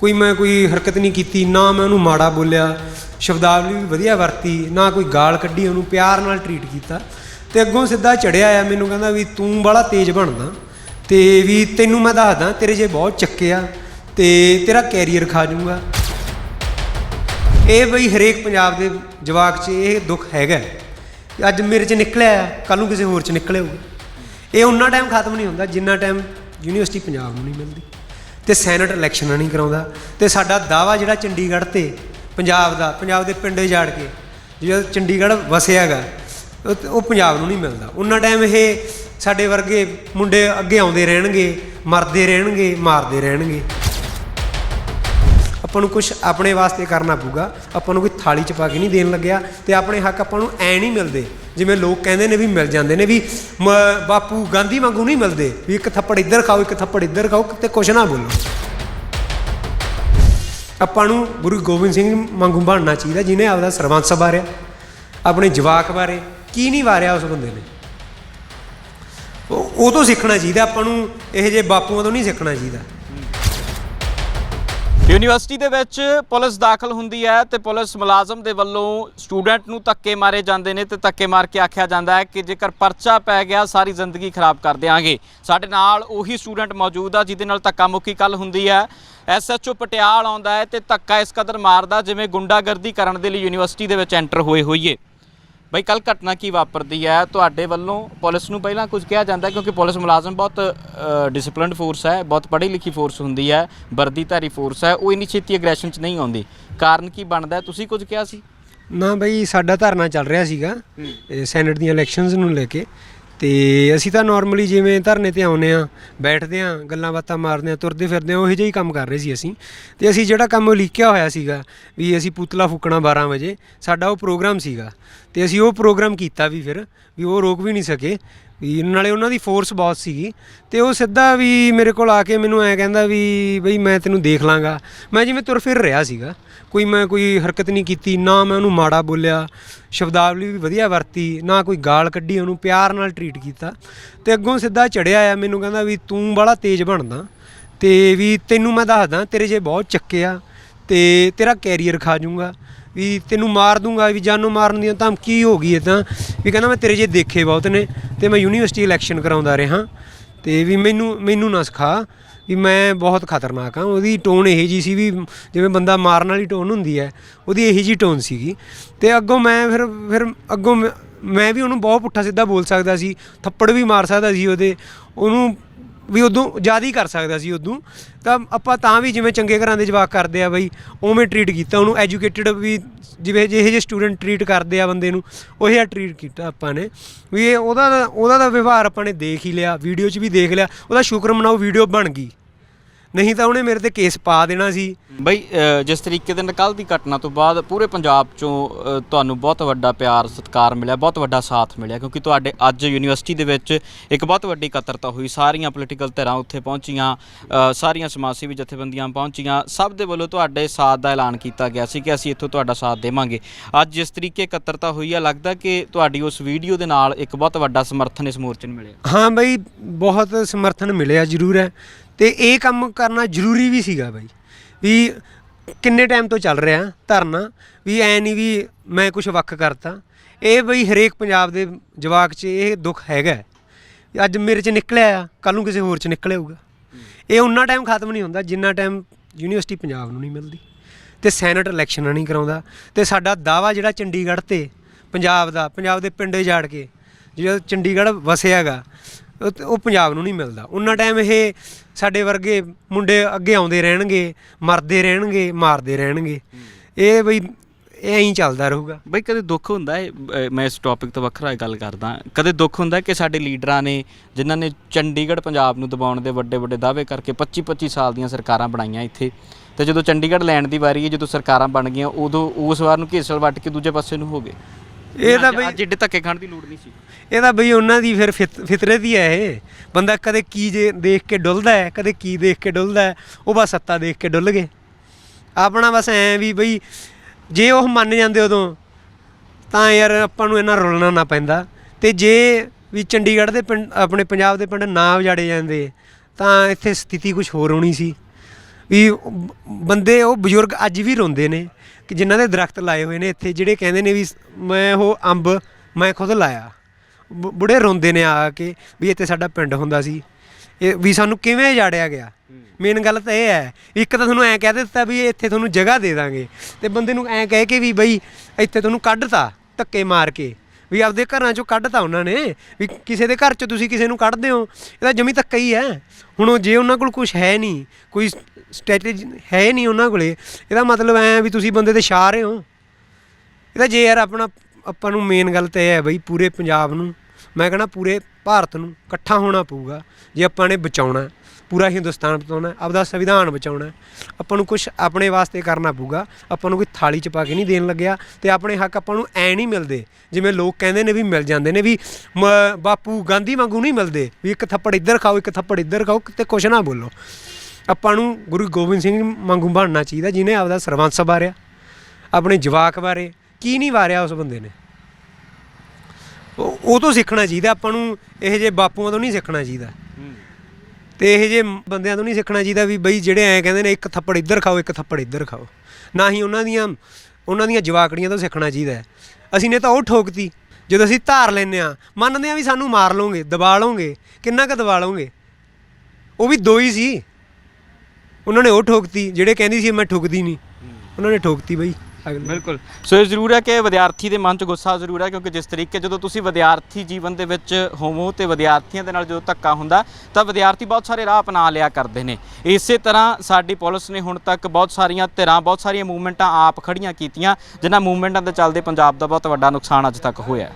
ਕੋਈ ਮੈਂ ਕੋਈ ਹਰਕਤ ਨਹੀਂ ਕੀਤੀ, ਨਾ ਮੈਂ ਉਹਨੂੰ ਮਾੜਾ ਬੋਲਿਆ, ਸ਼ਬਦਾਵਲੀ ਵੀ ਵਧੀਆ ਵਰਤੀ, ਨਾ ਕੋਈ ਗਾਲ ਕੱਢੀ, ਉਹਨੂੰ ਪਿਆਰ ਨਾਲ ਟਰੀਟ ਕੀਤਾ। ਤੇ ਅੱਗੋਂ ਸਿੱਧਾ ਚੜਿਆ ਆ ਮੈਨੂੰ, ਕਹਿੰਦਾ ਵੀ ਤੂੰ ਬੜਾ ਤੇਜ਼ ਬਣਦਾ, ਤੇ ਵੀ ਤੈਨੂੰ ਮੈਂ ਦੱਸਦਾ, ਤੇਰੇ ਜੇ ਬਹੁਤ ਚੱਕੇ ਆ, ਤੇ ਤੇਰਾ ਕੈਰੀਅਰ ਖਾ ਜਾਊਗਾ। ਇਹ ਬਈ ਹਰੇਕ ਪੰਜਾਬ ਦੇ ਜਵਾਕ 'ਚ ਇਹ ਦੁੱਖ ਹੈਗਾ। ਅੱਜ ਮੇਰੇ 'ਚ ਨਿਕਲਿਆ ਕੱਲ ਨੂੰ ਕਿਸੇ ਹੋਰ 'ਚ ਨਿਕਲੇਗਾ ਇਹ ਉਹਨਾਂ ਟਾਈਮ ਖਤਮ ਨਹੀਂ ਹੁੰਦਾ, ਜਿੰਨਾ ਟਾਈਮ ਯੂਨੀਵਰਸਿਟੀ ਪੰਜਾਬ ਨੂੰ ਨਹੀਂ ਮਿਲਦੀ। ਤੇ ਸੈਨੇਟ ਇਲੈਕਸ਼ਨਾਂ ਨਹੀਂ ਕਰਾਉਂਦਾ। ਤੇ ਸਾਡਾ ਦਾਵਾ ਜਿਹੜਾ ਚੰਡੀਗੜ੍ਹ ਤੇ ਪੰਜਾਬ ਦਾ, ਪੰਜਾਬ ਦੇ ਪਿੰਡੇ ਜਾੜ ਕੇ, ਜਿਹੜਾ ਚੰਡੀਗੜ੍ਹ ਵਸਿਆਗਾ, ਉਹ ਉਹ ਪੰਜਾਬ ਨੂੰ ਨਹੀਂ ਮਿਲਦਾ। ਉਹਨਾਂ ਟਾਈਮ ਇਹ ਸਾਡੇ ਵਰਗੇ ਮੁੰਡੇ ਅੱਗੇ ਆਉਂਦੇ ਰਹਿਣਗੇ, ਮਰਦੇ ਰਹਿਣਗੇ, ਮਾਰਦੇ ਰਹਿਣਗੇ। ਆਪਾਂ ਨੂੰ ਕੁਝ ਆਪਣੇ ਵਾਸਤੇ ਕਰਨਾ ਪਊਗਾ। ਆਪਾਂ ਨੂੰ ਕੋਈ ਥਾਲੀ ਚ ਪਾ ਕੇ ਨਹੀਂ ਦੇਣ ਲੱਗਿਆ ਤੇ ਆਪਣੇ ਹੱਕ ਆਪਾਂ ਨੂੰ ਐ ਨਹੀਂ ਮਿਲਦੇ। ਜਿਵੇਂ ਲੋਕ ਕਹਿੰਦੇ ਨੇ ਵੀ ਮਿਲ ਜਾਂਦੇ ਨੇ ਵੀ ਮ- ਬਾਪੂ ਗਾਂਧੀ ਵਾਂਗੂ ਨਹੀਂ ਮਿਲਦੇ, ਵੀ ਇੱਕ ਥੱਪੜ ਇੱਧਰ ਖਾਓ, ਇੱਕ ਥੱਪੜ ਇੱਧਰ ਖਾਓ ਤੇ ਕੁਛ ਨਾ ਬੋਲੋ। ਆਪਾਂ ਨੂੰ ਗੁਰੂ ਗੋਬਿੰਦ ਸਿੰਘ ਵਾਂਗੂ ਬਣਨਾ ਚਾਹੀਦਾ, ਜਿਹਨੇ ਆਪਦਾ ਸਰਬੰਸ ਵਾਰਿਆ, ਆਪਣੇ ਜਵਾਕ ਬਾਰੇ ਕੀ ਨਹੀਂ ਵਾਰਿਆ ਉਸ ਬੰਦੇ ਨੇ? ਉਹ ਉਹ ਤੋਂ ਸਿੱਖਣਾ ਚਾਹੀਦਾ, ਆਪਾਂ ਨੂੰ ਇਹ ਜੇ ਬਾਪੂਆਂ ਤੋਂ ਨਹੀਂ ਸਿੱਖਣਾ ਚਾਹੀਦਾ। ਯੂਨੀਵਰਸਿਟੀ ਦੇ ਵਿੱਚ ਪੁਲਿਸ ਦਾਖਲ ਹੁੰਦੀ ਹੈ ਤੇ ਪੁਲਿਸ ਮੁਲਾਜ਼ਮ ਦੇ ਵੱਲੋਂ ਸਟੂਡੈਂਟ ਨੂੰ ਧੱਕੇ ਮਾਰੇ ਜਾਂਦੇ ਨੇ ਤੇ ਧੱਕੇ ਮਾਰ ਕੇ ਆਖਿਆ ਜਾਂਦਾ ਹੈ ਕਿ ਜੇਕਰ ਪਰਚਾ ਪੈ ਗਿਆ, ਸਾਰੀ ਜ਼ਿੰਦਗੀ ਖਰਾਬ ਕਰ ਦਿਆਂਗੇ। ਸਾਡੇ ਨਾਲ ਉਹੀ ਸਟੂਡੈਂਟ ਮੌਜੂਦ ਆ, ਜਿਹਦੇ ਨਾਲ ਧੱਕਾ ਮੁੱਕੀ ਕੱਲ ਹੁੰਦੀ ਹੈ। ਐਸਐਚਓ ਪਟਿਆਲ ਆਉਂਦਾ ਹੈ ਤੇ ਧੱਕਾ ਇਸ ਕਦਰ ਮਾਰਦਾ, ਜਿਵੇਂ ਗੁੰਡਾਗਰਦੀ ਕਰਨ ਦੇ ਲਈ ਯੂਨੀਵਰਸਿਟੀ ਦੇ ਵਿੱਚ ਐਂਟਰ ਹੋਏ ਹੋਈਏ। ਬਈ ਕੱਲ ਘਟਨਾ ਕੀ ਵਾਪਰਦੀ ਹੈ? ਤੁਹਾਡੇ ਵੱਲੋਂ ਪੁਲਿਸ ਨੂੰ ਪਹਿਲਾਂ ਕੁਝ ਕਿਹਾ ਜਾਂਦਾ ਕਿਉਂਕਿ ਪੁਲਿਸ ਮੁਲਾਜ਼ਮ ਬਹੁਤ ਡਿਸਪਲਿਨਡ ਫੋਰਸ ਹੈ ਬਹੁਤ ਪੜ੍ਹੀ ਲਿਖੀ ਫੋਰਸ ਹੁੰਦੀ ਹੈ ਵਰਦੀਧਾਰੀ ਫੋਰਸ ਹੈ ਉਹ ਇੰਨੀ ਛੇਤੀ ਐਗਰੈਸ਼ਨ 'ਚ ਨਹੀਂ ਆਉਂਦੀ। ਕਾਰਨ ਕੀ ਬਣਦਾ? ਤੁਸੀਂ ਕੁਝ ਕਿਹਾ ਸੀ? ਨਾ ਬਈ ਸਾਡਾ ਧਰਨਾ ਚੱਲ ਰਿਹਾ ਸੀਗਾ ਸੈਨੇਟ ਦੀਆਂ ਇਲੈਕਸ਼ਨਸ ਨੂੰ ਲੈ ਕੇ। ਤੇ ਅਸੀਂ ਤਾਂ ਨਾਰਮਲੀ ਜਿਵੇਂ ਧਰਨੇ ਤੇ ਆਉਨੇ ਆ ਬੈਠਦੇ ਆ ਗੱਲਾਂ ਬਾਤਾਂ ਮਾਰਦੇ ਆ ਤੁਰਦੇ ਫਿਰਦੇ ਆ ਉਹੋ ਜਿਹਾ ਹੀ ਕੰਮ ਕਰ ਰਹੇ ਸੀ ਅਸੀਂ। ਤੇ ਅਸੀਂ ਜਿਹੜਾ ਕੰਮ ਲਿਖਿਆ ਹੋਇਆ ਸੀਗਾ ਵੀ ਅਸੀਂ ਪੁਤਲਾ ਫੂਕਣਾ 12 ਵਜੇ, ਸਾਡਾ ਉਹ ਪ੍ਰੋਗਰਾਮ ਸੀਗਾ। ਤੇ ਅਸੀਂ ਉਹ ਪ੍ਰੋਗਰਾਮ ਕੀਤਾ ਵੀ ਫਿਰ, ਵੀ ਉਹ ਰੋਕ ਵੀ ਨਹੀਂ ਸਕੇ। ਵੀ ਨਾਲੇ ਉਹਨਾਂ ਦੀ ਫੋਰਸ ਬਹੁਤ ਸੀਗੀ ਤੇ ਉਹ ਸਿੱਧਾ ਵੀ ਮੇਰੇ ਕੋਲ ਆ ਕੇ ਮੈਨੂੰ ਐ ਕਹਿੰਦਾ ਵੀ ਬਈ ਮੈਂ ਤੈਨੂੰ ਦੇਖ ਲਾਂਗਾ। ਮੈਂ ਜਿਵੇਂ ਤੁਰ ਫਿਰ ਰਿਹਾ ਸੀਗਾ। ਕੋਈ ਮੈਂ ਕੋਈ ਹਰਕਤ ਨਹੀਂ ਕੀਤੀ, ਨਾ ਮੈਂ ਉਹਨੂੰ ਮਾੜਾ ਬੋਲਿਆ। ਸ਼ਬਦਾਵਲੀ ਵੀ ਵਧੀਆ ਵਰਤੀ, ਨਾ ਕੋਈ ਗਾਲ ਕੱਢੀ, ਉਹਨੂੰ ਪਿਆਰ ਨਾਲ ਟਰੀਟ ਕੀਤਾ। ਤੇ ਅੱਗੋਂ ਸਿੱਧਾ ਚੜਿਆ ਆ, ਮੈਨੂੰ ਕਹਿੰਦਾ ਵੀ ਤੂੰ ਬੜਾ ਤੇਜ਼ ਬਣਦਾ। ਤੇ ਵੀ ਤੈਨੂੰ ਮੈਂ ਦੱਸਦਾ, ਤੇਰੇ ਜੇ ਬਹੁਤ ਚੱਕੇ ਆ, ਤੇ ਤੇਰਾ ਕੈਰੀਅਰ ਖਾ ਜੂੰਗਾ। ਵੀ ਤੈਨੂੰ ਮਾਰ ਦੂੰਗਾ, ਵੀ ਜਾਨੋਂ ਮਾਰਨ ਦੀ ਧਮਕੀ ਹੋ ਗਈ ਇਹ ਤਾਂ? ਵੀ ਕਹਿੰਦਾ ਮੈਂ ਤੇਰੇ ਜੇ ਦੇਖੇ ਬਹੁਤ ਨੇ ਤੇ ਮੈਂ ਯੂਨੀਵਰਸਿਟੀ ਇਲੈਕਸ਼ਨ ਕਰਾਉਂਦਾ ਰਿਹਾ। ਤੇ ਵੀ ਮੈਨੂੰ ਮੈਨੂੰ ਨਾ ਸਿਖਾ ਵੀ ਮੈਂ ਬਹੁਤ ਖਤਰਨਾਕ ਹਾਂ। ਉਹਦੀ ਟੋਨ ਇਹੋ ਜੀ ਸੀ ਵੀ ਜਿਵੇਂ ਬੰਦਾ ਮਾਰਨ ਵਾਲੀ ਟੋਨ ਹੁੰਦੀ ਹੈ, ਉਹਦੀ ਇਹੋ ਜੀ ਟੋਨ ਸੀਗੀ। ਤੇ ਅੱਗੋਂ ਮੈਂ ਫਿਰ ਫਿਰ ਅੱਗੋਂ ਮੈਂ- ਮੈਂ ਵੀ ਉਹਨੂੰ ਬਹੁਤ ਪੁੱਠਾ ਸਿੱਧਾ ਬੋਲ ਸਕਦਾ ਸੀ, ਥੱਪੜ ਵੀ ਮਾਰ ਸਕਦਾ ਸੀ ਉਹਦੇ। ਉਹਨੂੰ ਵੀ ਉਦੋਂ ਜ਼ਿਆਦਾ ਹੀ ਕਰ ਸਕਦਾ ਸੀ ਉਦੋਂ। ਤਾਂ ਆਪਾਂ ਤਾਂ ਵੀ ਜਿਵੇਂ ਚੰਗੇ ਘਰਾਂ ਦੇ ਜਵਾਕ ਕਰਦੇ ਆ ਬਈ, ਉਵੇਂ ਟਰੀਟ ਕੀਤਾ ਉਹਨੂੰ। ਐਜੂਕੇਟਿਡ ਵੀ ਜਿਵੇਂ ਜਿਹੇ ਜਿਹੇ ਸਟੂਡੈਂਟ ਟਰੀਟ ਕਰਦੇ ਆ ਬੰਦੇ ਨੂੰ, ਉਹ ਜਿਹਾ ਟਰੀਟ ਕੀਤਾ ਆਪਾਂ ਨੇ। ਵੀ ਇਹ ਉਹਦਾ ਤਾਂ- ਉਹਦਾ ਦਾ ਵਿਵਹਾਰ ਆਪਾਂ ਨੇ ਦੇਖ ਹੀ ਲਿਆ ਵੀਡੀਓ 'ਚ ਵੀ ਦੇਖ ਲਿਆ। ਉਹਦਾ ਸ਼ੁਕਰ ਮਨਾਓ ਵੀਡੀਓ ਬਣ ਗਈ। ਨਹੀਂ ਤਾਂ ਉਹਨੇ ਮੇਰੇ ਤੇ ਕੇਸ ਪਾ ਦੇਣਾ ਸੀ। ਬਈ ਅ, ਜਿਸ ਤਰੀਕੇ ਦੇ ਨਾਲ ਕੱਲ ਦੀ ਘਟਨਾ ਤੋਂ ਬਾਅਦ ਪੂਰੇ ਪੰਜਾਬ ਚੋਂ ਅ, ਤੁਹਾਨੂੰ ਬਹੁਤ ਵੱਡਾ ਪਿਆਰ ਸਤਿਕਾਰ ਮਿਲਿਆ ਬਹੁਤ ਵੱਡਾ ਸਾਥ ਮਿਲਿਆ ਕਿਉਂਕਿ ਤੁਹਾਡੇ ਅੱਜ ਯੂਨੀਵਰਸਿਟੀ ਦੇ ਵਿੱਚ ਇੱਕ ਬਹੁਤ ਵੱਡੀ ਇਕੱਤਰਤਾ ਹੋਈ। ਸਾਰੀਆਂ ਪੋਲੀਟੀਕਲ ਧਿਰਾਂ ਉੱਥੇ ਪਹੁੰਚੀਆਂ ਅ, ਸਾਰੀਆਂ ਸਮਾਜ ਸੇਵੀ ਜਥੇਬੰਦੀਆਂ ਪਹੁੰਚੀਆਂ। ਸਭ ਦੇ ਵੱਲੋਂ ਤੁਹਾਡੇ ਸਾਥ ਦਾ ਐਲਾਨ ਕੀਤਾ ਗਿਆ ਸੀ ਕਿ ਅਸੀਂ ਇੱਥੋਂ ਤੁਹਾਡਾ ਸਾਥ ਦੇਵਾਂਗੇ। ਅੱਜ ਜਿਸ ਤਰੀਕੇ ਇਕੱਤਰਤਾ ਹੋਈ ਹੈ ਲੱਗਦਾ ਕਿ ਤੁਹਾਡੀ ਉਸ ਵੀਡੀਓ ਦੇ ਨਾਲ ਇੱਕ ਬਹੁਤ ਵੱਡਾ ਸਮਰਥਨ ਇਸ ਮੋਰਚੇ ਨੂੰ ਮਿਲਿਆ। ਹਾਂ ਬਈ ਬਹੁਤ ਸਮਰਥਨ ਮਿਲਿਆ ਜ਼ਰੂਰ ਹੈ। ਤੇ ਇਹ ਕੰਮ ਕਰਨਾ ਜ਼ਰੂਰੀ ਵੀ ਸੀਗਾ ਬਾਈ, ਵੀ ਕਿੰਨੇ ਟਾਈਮ ਤੋਂ ਚੱਲ ਰਿਹਾ ਧਰਨਾ, ਵੀ ਐ ਨਹੀਂ ਵੀ ਮੈਂ ਕੁਝ ਵੱਖ ਕਰਤਾ। ਇਹ ਬਈ ਹਰੇਕ ਪੰਜਾਬ ਦੇ ਜਵਾਕ 'ਚ ਇਹ ਦੁੱਖ ਹੈਗਾ। ਹੈ। ਅੱਜ ਮੇਰੇ 'ਚ ਨਿਕਲਿਆ ਆ ਕੱਲ ਨੂੰ ਕਿਸੇ ਹੋਰ 'ਚ ਨਿਕਲੇਗਾ ਇਹ ਉਨਾ ਟਾਈਮ ਖਤਮ ਨਹੀਂ ਹੁੰਦਾ ਜਿੰਨਾ ਟਾਈਮ ਯੂਨੀਵਰਸਿਟੀ ਪੰਜਾਬ ਨੂੰ ਨਹੀਂ ਮਿਲਦੀ। ਤੇ ਸੈਨੇਟ ਇਲੈਕਸ਼ਨਾਂ ਨਹੀਂ ਕਰਾਉਂਦਾ। ਤੇ ਸਾਡਾ ਦਾਵਾ ਜਿਹੜਾ ਚੰਡੀਗੜ੍ਹ ਤੇ ਪੰਜਾਬ ਦਾ, ਪੰਜਾਬ ਦੇ ਪਿੰਡੇ ਜਾੜ ਕੇ, ਜਿਹੜਾ ਚੰਡੀਗੜ੍ਹ ਵਸਿਆਗਾ ਉਹ ਉਹ ਪੰਜਾਬ ਨੂੰ ਨਹੀਂ ਮਿਲਦਾ। ਉਹਨਾਂ ਟਾਈਮ ਇਹ ਸਾਡੇ ਵਰਗੇ ਮੁੰਡੇ ਅੱਗੇ ਆਉਂਦੇ ਰਹਿਣਗੇ ਮਰਦੇ ਰਹਿਣਗੇ ਮਾਰਦੇ ਰਹਿਣਗੇ। ਇਹ ਬਈ ਇਹ ਐਂ ਚੱਲਦਾ ਰਹੂਗਾ। ਬਈ ਕਦੇ ਦੁੱਖ ਹੁੰਦਾ ਹੈ ਮੈਂ ਇਸ ਟੌਪਿਕ ਤੋਂ ਵੱਖਰਾ ਗੱਲ ਕਰਦਾ। ਕਦੇ ਦੁੱਖ ਹੁੰਦਾ ਕਿ ਸਾਡੇ ਲੀਡਰਾਂ ਨੇ ਜਿਨ੍ਹਾਂ ਨੇ ਚੰਡੀਗੜ੍ਹ ਪੰਜਾਬ ਨੂੰ ਦਬਾਉਣ ਦੇ ਵੱਡੇ ਵੱਡੇ ਦਾਅਵੇ ਕਰਕੇ 25 25 ਸਾਲ ਦੀਆਂ ਸਰਕਾਰਾਂ ਬਣਾਈਆਂ ਇੱਥੇ ਤੇ ਜਦੋਂ ਚੰਡੀਗੜ੍ਹ ਲੈਣ ਦੀ ਵਾਰੀ ਹੈ ਜਦੋਂ ਸਰਕਾਰਾਂ ਬਣ ਗਈਆਂ ਉਦੋਂ ਉਸ ਵਾਰ ਨੂੰ ਘੇਸਲ ਵੱਟ ਕੇ ਦੂਜੇ ਪਾਸੇ ਨੂੰ ਹੋ ਗਏ। ਇਹ ਤਾਂ ਬਈ ਅੱਜ ਏਡੇ ਧੱਕੇ ਖਾਣ ਦੀ ਲੋੜ ਨਹੀਂ ਸੀ। ਇਹ ਤਾਂ ਬਈ ਉਹਨਾਂ ਦੀ ਫਿਰ ਫਿਤ- ਫਿਤਰਤ ਹੀ ਹੈ ਇਹ। ਬੰਦਾ ਕਦੇ ਕੀ ਜੇ ਦੇਖ ਕੇ ਡੁੱਲਦਾ ਹੈ, ਕਦੇ ਕੀ ਦੇਖ ਕੇ ਡੁੱਲਦਾ ਹੈ, ਉਹ ਬਸ ਸੱਤਾ ਦੇਖ ਕੇ ਡੁੱਲ ਗਏ। ਆਪਣਾ ਬਸ ਐ ਵੀ ਬਈ ਜੇ ਉਹ ਮੰਨ ਜਾਂਦੇ ਉਦੋਂ, ਤਾਂ ਯਾਰ ਆਪਾਂ ਨੂੰ ਇਹਨਾਂ ਰੁਲਣਾ ਨਾ ਪੈਂਦਾ। ਤੇ ਜੇ ਵੀ ਚੰਡੀਗੜ੍ਹ ਦੇ ਪਿੰਡ, ਆਪਣੇ ਪੰਜਾਬ ਦੇ ਪਿੰਡ ਨਾ ਉਜਾੜੇ ਜਾਂਦੇ, ਤਾਂ ਇੱਥੇ ਸਥਿਤੀ ਕੁਝ ਹੋਰ ਹੋਣੀ ਸੀ। ਵੀ ਉਹ ਬ- ਬੰਦੇ ਉਹ ਬਜ਼ੁਰਗ ਅੱਜ ਵੀ ਰੋਂਦੇ ਨੇ ਕਿ ਜਿਨ੍ਹਾਂ ਦੇ ਦਰਖਤ ਲਾਏ ਹੋਏ ਨੇ ਇੱਥੇ, ਜਿਹੜੇ ਕਹਿੰਦੇ ਨੇ ਵੀ ਸ- ਮੈਂ ਉਹ ਅੰਬ ਮੈਂ ਖੁਦ ਲਾਇਆ। ਬ- ਬੁੜੇ ਰੋਂਦੇ ਨੇ ਆ ਕੇ ਵੀ ਇੱਥੇ ਸਾਡਾ ਪਿੰਡ ਹੁੰਦਾ ਸੀ। ਇਹ ਵੀ ਸਾਨੂੰ ਕਿਵੇਂ ਜਾੜਿਆ ਗਿਆ? ਮੇਨ ਗੱਲ ਤਾਂ ਇਹ ਹੈ ਵੀ ਇੱਕ ਤਾਂ ਤੁਹਾਨੂੰ ਐਂ ਕਹਿ ਦਿੱਤਾ ਵੀ ਇੱਥੇ ਤੁਹਾਨੂੰ ਜਗ੍ਹਾ ਦੇ ਦਾਂਗੇ ਤੇ ਬੰਦੇ ਨੂੰ ਐਂ ਕਹਿ ਕੇ ਵੀ ਬਈ ਇੱਥੇ ਤੁਹਾਨੂੰ ਕੱਢਤਾ ਧੱਕੇ ਮਾਰ ਕੇ, ਵੀ ਆਪਦੇ ਘਰਾਂ ਚੋਂ ਕੱਢਤਾ ਉਹਨਾਂ ਨੇ, ਵੀ ਕਿਸੇ ਦੇ ਘਰ ਚੋਂ ਤੁਸੀਂ ਕਿਸੇ ਨੂੰ ਕੱਢਦੇ ਹੋ ਇਹਦਾ ਜਮੀ ਧੱਕਾ ਹੀ ਹੈ। ਹੁਣ ਉਹ ਜੇ ਉਹਨਾਂ ਕੋਲ ਕੁਝ ਹੈ ਨਹੀਂ, ਕੋਈ ਸਟ੍ਰੈਟੇਜੀ ਹੈ ਨਹੀਂ ਉਹਨਾਂ ਕੋਲੇ, ਇਹਦਾ ਮਤਲਬ ਐ ਵੀ ਤੁਸੀਂ ਬੰਦੇ ਤੇ ਛਾ ਰਹੇ ਹੋ। ਇਹਦਾ ਜੇ ਯਾਰ ਆਪਣਾ ਆਪਾਂ ਨੂੰ ਮੇਨ ਗੱਲ ਤਾਂ ਇਹ ਹੈ ਬਈ ਪੂਰੇ ਪੰਜਾਬ ਨੂੰ, ਮੈਂ ਕਹਿੰਦਾ ਪੂਰੇ ਭਾਰਤ ਨੂੰ ਇਕੱਠਾ ਹੋਣਾ ਪਊਗਾ, ਜੇ ਆਪਾਂ ਨੇ ਬਚਾਉਣਾ, ਪੂਰਾ ਹਿੰਦੁਸਤਾਨ ਬਚਾਉਣਾ, ਆਪਦਾ ਸੰਵਿਧਾਨ ਬਚਾਉਣਾ, ਆਪਾਂ ਨੂੰ ਕੁਝ ਆਪਣੇ ਵਾਸਤੇ ਕਰਨਾ ਪਊਗਾ, ਆਪਾਂ ਨੂੰ ਕੋਈ ਥਾਲੀ ਚ ਪਾ ਕੇ ਨਹੀਂ ਦੇਣ ਲੱਗਿਆ ਤੇ ਆਪਣੇ ਹੱਕ ਆਪਾਂ ਨੂੰ ਐ ਨਹੀਂ ਮਿਲਦੇ, ਜਿਵੇਂ ਲੋਕ ਕਹਿੰਦੇ ਨੇ ਵੀ ਮਿਲ ਜਾਂਦੇ ਨੇ ਵੀ ਮ- ਬਾਪੂ ਗਾਂਧੀ ਵਾਂਗੂ ਨਹੀਂ ਮਿਲਦੇ, ਵੀ ਇੱਕ ਥੱਪੜ ਇੱਧਰ ਖਾਓ, ਇੱਕ ਥੱਪੜ ਇੱਧਰ ਖਾਓ, ਕਿਤੇ ਕੁਛ ਨਾ ਬੋਲੋ। ਆਪਾਂ ਨੂੰ ਗੁਰੂ ਗੋਬਿੰਦ ਸਿੰਘ ਵਾਂਗੂ ਬਣਨਾ ਚਾਹੀਦਾ, ਜਿਹਨੇ ਆਪਦਾ ਸਰਬੰਸ ਵਾਰਿਆ ਆਪਣੇ ਜਵਾਕ ਬਾਰੇ ਕੀ ਨਹੀਂ ਵਾਰਿਆ ਉਸ ਬੰਦੇ ਨੇ? ਉਹ ਉਹ ਤੋਂ ਸਿੱਖਣਾ ਚਾਹੀਦਾ ਆਪਾਂ ਨੂੰ ਇਹ ਜੇ ਬਾਪੂਆਂ ਤੋਂ ਨਹੀਂ ਸਿੱਖਣਾ ਚਾਹੀਦਾ। ਤੇ ਇਹ ਜੇ ਬੰਦਿਆਂ ਤੋਂ ਨਹੀਂ ਸਿੱਖਣਾ ਚਾਹੀਦਾ ਵੀ ਬਈ ਜਿਹੜੇ ਐਂ ਕਹਿੰਦੇ ਨੇ ਇੱਕ ਥੱਪੜ ਇੱਧਰ ਖਾਓ ਇੱਕ ਥੱਪੜ ਇੱਧਰ ਖਾਓ। ਨਾ ਹੀ ਉਹਨਾਂ ਦੀਆਂ ਉਹਨਾਂ ਦੀਆਂ ਜਵਾਕੜੀਆਂ ਤੋਂ ਸਿੱਖਣਾ ਚਾਹੀਦਾ। ਅਸੀਂ ਨੇ ਤਾਂ ਉਹ ਠੋਕਤੀ ਜਦੋਂ ਅਸੀਂ ਧਾਰ ਲੈਨੇ ਆ ਮੰਨਦੇ ਆ ਵੀ ਸਾਨੂੰ ਮਾਰ ਲਓਗੇ ਦਬਾ ਲਓਗੇ ਕਿੰਨਾ ਕੁ ਦਬਾ ਲਓਗੇ। ਉਹ ਵੀ ਦੋ ਹੀ ਸੀ। ਉਹਨਾਂ ਨੇ ਉਹ ਠੋਕਤੀ ਜਿਹੜੇ ਕਹਿੰਦੀ ਸੀ ਮੈਂ ਠੁਕਦੀ ਨਹੀਂ। ਉਹਨਾਂ ਨੇ ਠੋਕਤੀ ਬਈ। ਬਿਲਕੁਲ। ਸੋ ਇਹ ਜ਼ਰੂਰ ਹੈ ਕਿ ਵਿਦਿਆਰਥੀ ਦੇ ਮਨ 'ਚ ਗੁੱਸਾ ਜ਼ਰੂਰ ਹੈ, ਕਿਉਂਕਿ ਜਿਸ ਤਰੀਕੇ ਜਦੋਂ ਤੁਸੀਂ ਵਿਦਿਆਰਥੀ ਜੀਵਨ ਦੇ ਵਿੱਚ ਹੋਵੋ ਤੇ ਵਿਦਿਆਰਥੀਆਂ ਦੇ ਨਾਲ ਜਦੋਂ ਧੱਕਾ ਹੁੰਦਾ, ਤਾਂ ਵਿਦਿਆਰਥੀ ਬਹੁਤ ਸਾਰੇ ਰਾਹ ਅਪਣਾ ਲਿਆ ਕਰਦੇ ਨੇ। ਇਸੇ ਤਰ੍ਹਾਂ ਸਾਡੀ ਪੁਲਿਸ ਨੇ ਹੁਣ ਤੱਕ ਬਹੁਤ ਸਾਰੀਆਂ ਧਿਰਾਂ, ਬਹੁਤ ਸਾਰੀਆਂ ਮੂਵਮੈਂਟਾਂ ਆਪ ਖੜੀਆਂ ਕੀਤੀਆਂ, ਜਿਨ੍ਹਾਂ ਮੂਵਮੈਂਟਾਂ ਦੇ ਚੱਲਦੇ ਪੰਜਾਬ ਦਾ ਬਹੁਤ ਵੱਡਾ ਨੁਕਸਾਨ ਅੱਜ ਤੱਕ ਹੋਇਆ